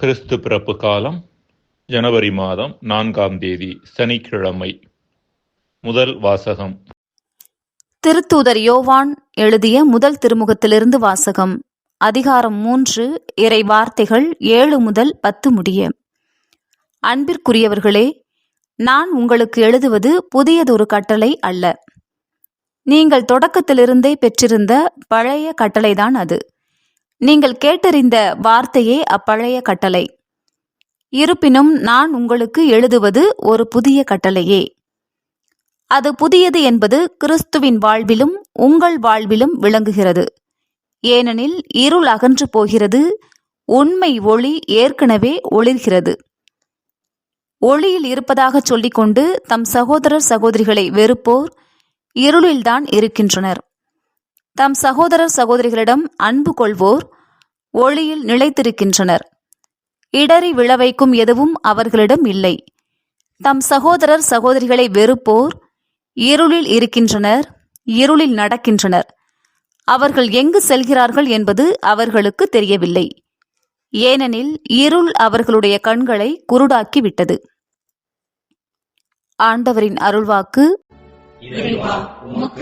கிறிஸ்து பிறப்பு காலம் ஜனவரி மாதம் நான்காம் தேதி சனிக்கிழமை. முதல் வாசகம். திருத்தூதர் யோவான் எழுதிய முதல் திருமுகத்திலிருந்து வாசகம். அதிகாரம் மூன்று இறை வார்த்தைகள் ஏழு முதல் பத்து முடிய. அன்பிற்குரியவர்களே நான் உங்களுக்கு எழுதுவது புதியதொரு கட்டளை அல்ல. நீங்கள் தொடக்கத்திலிருந்தே பெற்றிருந்த பழைய கட்டளைதான் அது. நீங்கள் கேட்டறிந்த வார்த்தையே அப்பழைய கட்டளை. இருப்பினும் நான் உங்களுக்கு எழுதுவது ஒரு புதிய கட்டளையே. அது புதியது என்பது கிறிஸ்துவின் வாழ்விலும் உங்கள் வாழ்விலும் விளங்குகிறது. ஏனெனில் இருள் அகன்று போகிறது உண்மை ஒளி ஏற்கனவே ஒளிர்கிறது. ஒளியில் இருப்பதாக சொல்லிக்கொண்டு தம் சகோதரர் சகோதரிகளை வெறுப்போர் இருளில்தான் இருக்கின்றனர். தம் சகோதரர் சகோதரிகளிடம் அன்பு கொள்வோர் ஒளியில் நிலைத்திருக்கின்றனர். இடறி விழவைக்கும் எதுவும் அவர்களிடம் இல்லை. தம் சகோதரர் சகோதரிகளை வெறுப்போர் இருளில் இருக்கின்றனர் இருளில் நடக்கின்றனர். அவர்கள் எங்கு செல்கிறார்கள் என்பது அவர்களுக்கு தெரியவில்லை. ஏனெனில் இருள் அவர்களுடைய கண்களை குருடாக்கி விட்டது ஆண்டவரின் அருள்வாக்கு.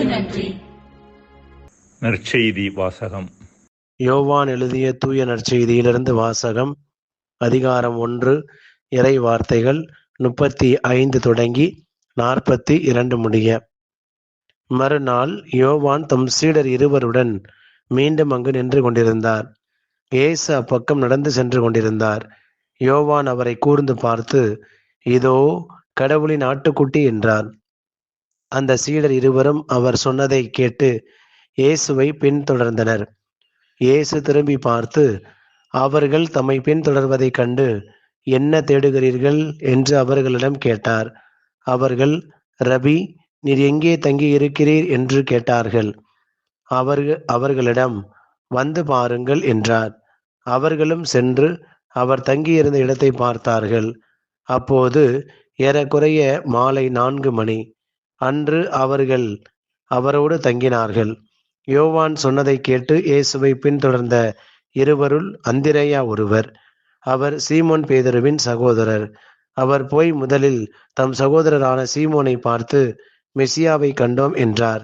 நன்றி. நற்செய்தி வாசகம். யோவான் எழுதிய தூய நற்செய்தியிலிருந்து வாசகம் அதிகாரம் ஒன்று இறை வார்த்தைகள் முப்பத்தி ஐந்து தொடங்கி நாற்பத்தி இரண்டு முடிய. மறுநாள் யோவான் தம் சீடர் இருவருடன் மீண்டும் அங்கு நின்று கொண்டிருந்தார். இயேசு அப்பக்கம் நடந்து சென்று கொண்டிருந்தார். யோவான் அவரை கூர்ந்து பார்த்து இதோ கடவுளின் ஆட்டுக்குட்டி என்றார். அந்த சீடர் இருவரும் அவர் சொன்னதை கேட்டு இயேசுவை பின்தொடர்ந்தனர். இயேசு திரும்பி பார்த்து அவர்கள் தம்மை பின்தொடர்வதைக் கண்டு என்ன தேடுகிறீர்கள்? என்று அவர்களிடம் கேட்டார். அவர்கள் ரபி நீர் எங்கே தங்கி இருக்கிறீர் என்று கேட்டார்கள். அவர்கள் அவர்களிடம் வந்து பாருங்கள் என்றார். அவர்களும் சென்று அவர் தங்கியிருந்த இடத்தை பார்த்தார்கள். அப்போது ஏறக்குறைய மாலை நான்கு மணி. அன்று அவர்கள் அவரோடு தங்கினார்கள். யோவான் சொன்னதை கேட்டு இயேசுவை பின்தொடர்ந்த இருவருள் அந்திரேயா ஒருவர். அவர் சீமோன் பேதருவின் சகோதரர். அவர் போய் முதலில் தம் சகோதரரான சீமோனை பார்த்து மெசியாவை கண்டோம் என்றார்.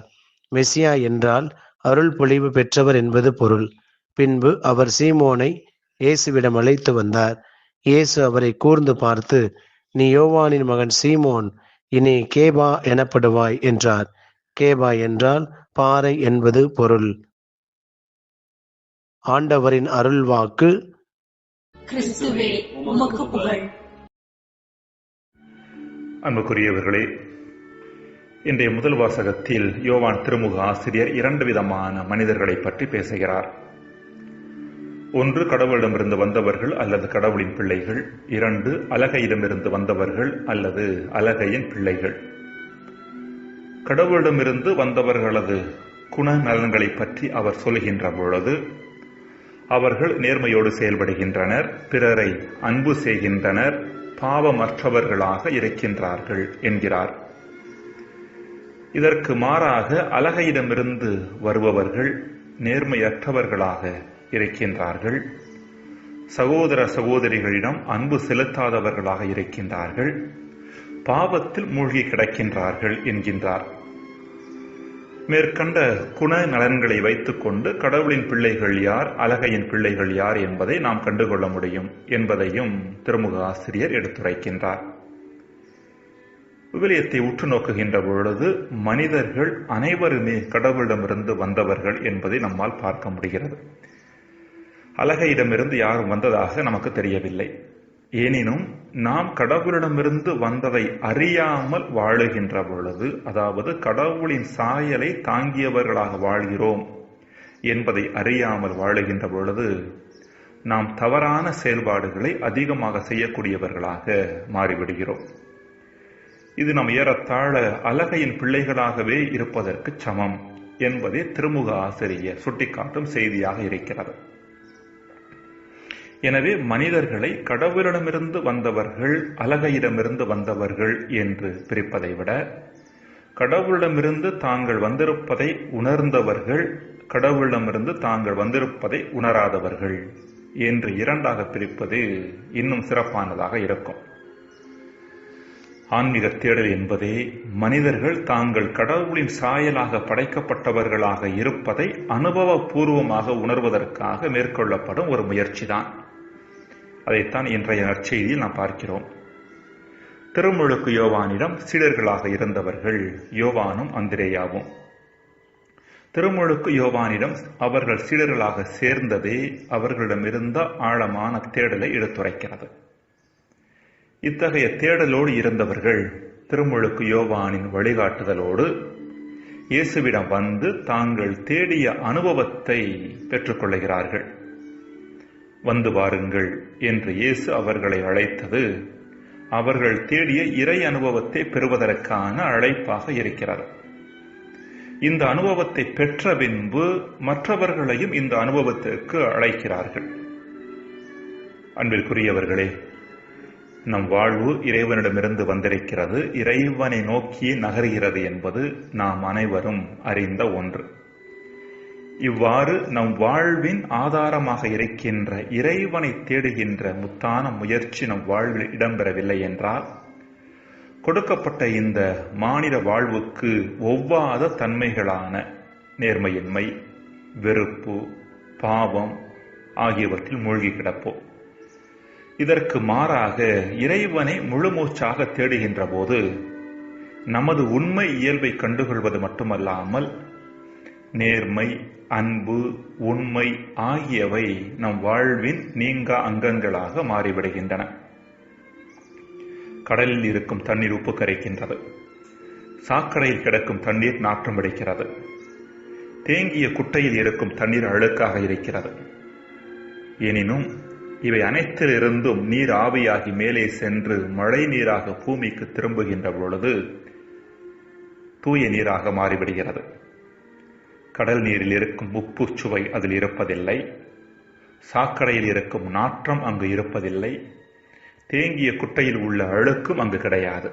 மெசியா என்றால் அருள் பொழிவு பெற்றவர் என்பது பொருள். பின்பு அவர் சீமோனை இயேசுவிடம் அழைத்து வந்தார். இயேசு அவரை கூர்ந்து பார்த்து நீ யோவானின் மகன் சீமோன் இனி கேபா எனப்படுவாய் என்றார். கேபா என்றால் பாறை என்பது பொருள். ஆண்டவரின் அருள்வாக்கு. கிறிஸ்துவே உமக்கு புகழ். அன்புக்குரியவர்களே இன்றைய முதல் வாசகத்தில் யோவான் திருமுக ஆசிரியர் இரண்டு விதமான மனிதர்களை பற்றி பேசுகிறார். ஒன்று கடவுளிடமிருந்து வந்தவர்கள் அல்லது கடவுளின் பிள்ளைகள். இரண்டு அலகையிடமிருந்து வந்தவர்கள் அல்லது அலகையின் பிள்ளைகள். கடவுளிடமிருந்து வந்தவர்களது குணநலன்களை பற்றி அவர் சொல்கின்ற பொழுது அவர்கள் நேர்மையோடு செயல்படுகின்றனர் பிறரை அன்பு செய்கின்றனர் பாவமற்றவர்களாக இருக்கின்றார்கள் என்கிறார். இதற்கு மாறாக அலகையிடமிருந்து வருபவர்கள் நேர்மையற்றவர்களாக இருக்கின்றார்கள். சகோதர சகோதரிகளிடம் அன்பு செலுத்தாதவர்களாக இருக்கின்றார்கள். பாவத்தில் மூழ்கி கிடக்கின்றார்கள் என்கின்றார். மேற்கண்ட குண நலன்களை வைத்துக்கொண்டு கடவுளின் பிள்ளைகள் யார் அலகையின் பிள்ளைகள் யார் என்பதை நாம் கண்டுகொள்ள முடியும் என்பதையும் திருமுக ஆசிரியர் எடுத்துரைக்கின்றார். விவிலியத்தை உற்று நோக்குகின்ற பொழுது மனிதர்கள் அனைவருமே கடவுளிடமிருந்து வந்தவர்கள் என்பதை நம்மால் பார்க்க முடிகிறது. அலகையிடமிருந்து யாரும் வந்ததாக நமக்கு தெரியவில்லை. எனினும் நாம் கடவுளிடமிருந்து வந்ததை அறியாமல் வாழுகின்ற பொழுது அதாவது கடவுளின் சாயலை தாங்கியவர்களாக வாழ்கிறோம் என்பதை அறியாமல் வாழுகின்ற பொழுது நாம் தவறான செயல்பாடுகளை அதிகமாக செய்யக்கூடியவர்களாக மாறிவிடுகிறோம். இது நம் ஏறத்தாழ அலகையின் பிள்ளைகளாகவே இருப்பதற்கு சமம் என்பதே திருமுக ஆசிரியர் சுட்டிக்காட்டும் செய்தியாக இருக்கிறது. எனவே மனிதர்களை கடவுளிடமிருந்து வந்தவர்கள் அலகையிடமிருந்து வந்தவர்கள் என்று பிரிப்பதை விட கடவுளிடமிருந்து தாங்கள் வந்திருப்பதை உணர்ந்தவர்கள் கடவுளிடமிருந்து தாங்கள் வந்திருப்பதை உணராதவர்கள் என்று இரண்டாக பிரிப்பது இன்னும் சிறப்பானதாக இருக்கும். ஆன்மீக தேடல் என்பதே மனிதர்கள் தாங்கள் கடவுளின் சாயலாக படைக்கப்பட்டவர்களாக இருப்பதை அனுபவபூர்வமாக உணர்வதற்காக மேற்கொள்ளப்படும் ஒரு முயற்சிதான். அதைத்தான் இன்றைய நற்செய்தியில் நாம் பார்க்கிறோம். திருமுழுக்கு யோவானிடம் சீடர்களாக இருந்தவர்கள் யோவானும் அந்திரேயாவும். திருமுழுக்கு யோவானிடம் அவர்கள் சீடர்களாக சேர்ந்ததே அவர்களிடமிருந்த ஆழமான தேடலை எடுத்துரைக்கிறது. இத்தகைய தேடலோடு இருந்தவர்கள் திருமுழுக்கு யோவானின் வழிகாட்டுதலோடு இயேசுவிடம் வந்து தாங்கள் தேடிய அனுபவத்தை பெற்றுக்கொள்கிறார்கள் வந்து வாருங்கள் என்று இயேசு அவர்களை அழைத்தது. அவர்கள் தேடிய இறை அனுபவத்தை பெறுவதற்கான அழைப்பாக இருக்கிறது இந்த அனுபவத்தை பெற்ற பின்பு மற்றவர்களையும் இந்த அனுபவத்திற்கு அழைக்கிறார்கள். அன்பிற்குரியவர்களே நம் வாழ்வு இறைவனிடமிருந்து வந்திருக்கிறது. இறைவனை நோக்கி நகர்கிறது என்பது நாம் அனைவரும் அறிந்த ஒன்று. இவ்வாறு நம் வாழ்வின் ஆதாரமாக இருக்கின்ற இறைவனை தேடுகின்ற முத்தான முயற்சி நம் வாழ்வில் இடம்பெறவில்லை என்றால் கொடுக்கப்பட்ட இந்த மாநில வாழ்வுக்கு ஒவ்வாத தன்மைகளான நேர்மையின்மை வெறுப்பு பாவம் ஆகியவற்றில் மூழ்கி கிடப்போம். இதற்கு மாறாக இறைவனை முழுமூச்சாக தேடுகின்ற போது நமது உண்மை இயல்பை கண்டுகொள்வது மட்டுமல்லாமல் நேர்மை அன்பு உண்மை ஆகியவை நம் வாழ்வின் நீங்கா அங்கங்களாக மாறிவிடுகின்றன. கடலில் இருக்கும் தண்ணீர் உப்பு கரைக்கின்றது. சாக்கடையில் கிடக்கும் தண்ணீர் நாற்றம் அடிக்கிறது. தேங்கிய குட்டையில் இருக்கும் தண்ணீர் அழுக்காக இருக்கிறது. எனினும் இவை அனைத்திலிருந்தும் நீர் ஆவியாகி மேலே சென்று மழை நீராக பூமிக்கு திரும்புகின்ற பொழுது தூய நீராக மாறிவிடுகிறது. கடல் நீரில் இருக்கும் உப்பு சுவை அதில் இருப்பதில்லை. சாக்கடையில் இருக்கும் நாற்றம் அங்கு இருப்பதில்லை. தேங்கிய குட்டையில் உள்ள அழுக்கும் அங்கு கிடையாது.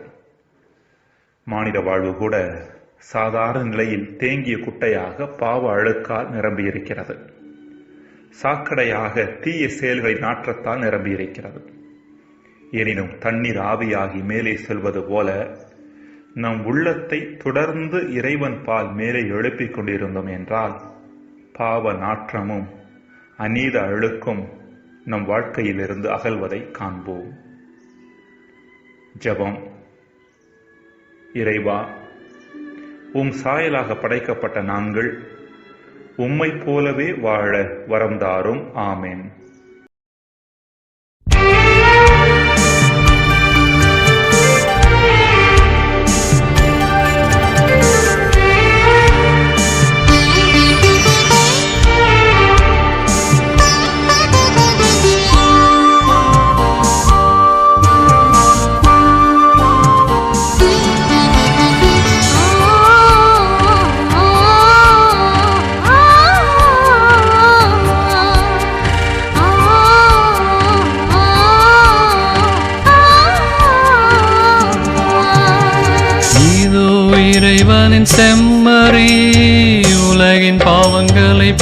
மாநில வாழ்வு கூட சாதாரண நிலையில் தேங்கிய குட்டையாக பாவ அழுக்கால் நிரம்பியிருக்கிறது. சாக்கடையாக தீய செயல்களின் நாற்றத்தால் நிரம்பியிருக்கிறது. எனினும் தண்ணீர் ஆவியாகி மேலே செல்வது போல நம் உள்ளத்தை தொடர்ந்து இறைவன் பால் மேலே எழுப்பிக் கொண்டிருந்தோம் என்றால் பாவ நாற்றமும் அநீத அழுக்கும் நம் வாழ்க்கையிலிருந்து அகல்வதை காண்போம். ஜெபம். இறைவா உம் சாயலாக படைக்கப்பட்ட நாங்கள் உம்மைப் போலவே வாழ வரம் தாரும் ஆமென்.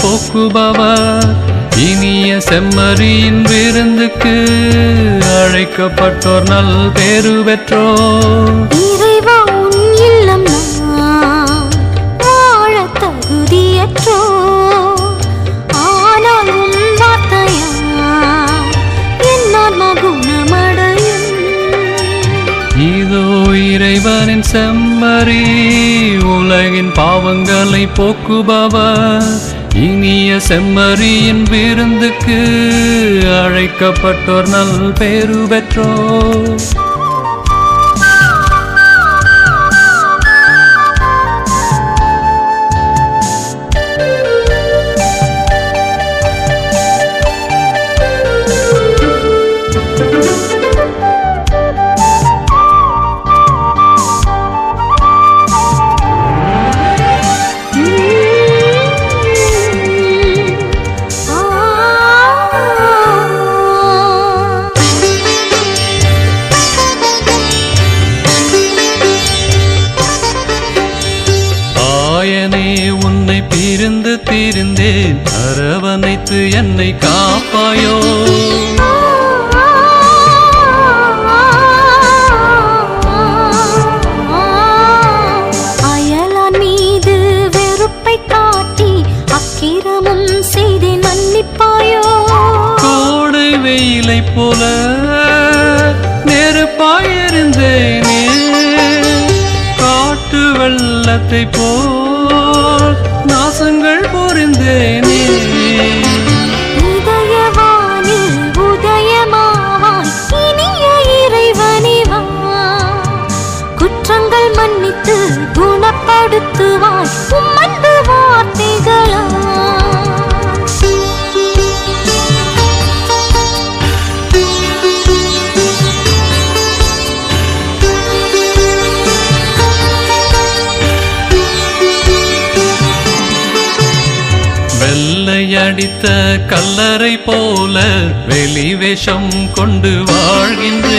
போக்குபவர். இனிய செம்மறியின் விருந்துக்கு அழைக்கப்பட்டோர் நல் பேரு குணமடையும். இதோ இறைவனின் செம்மறி உலகின் பாவங்களை போக்குபவர். இனிய செம்மறியின் விருந்துக்கு அழைக்கப்பட்டோர் நல் பேரு பெற்றோர் இருந்து தீர்ந்தேன். அரவணைத்து என்னை காப்பாயோ. வெயிலை போல நெருப்பாயிருந்தேனே காட்டு வெள்ளத்தை போல கல்லறை போல வெளிவேஷம் கொண்டு வாழ்கின்ற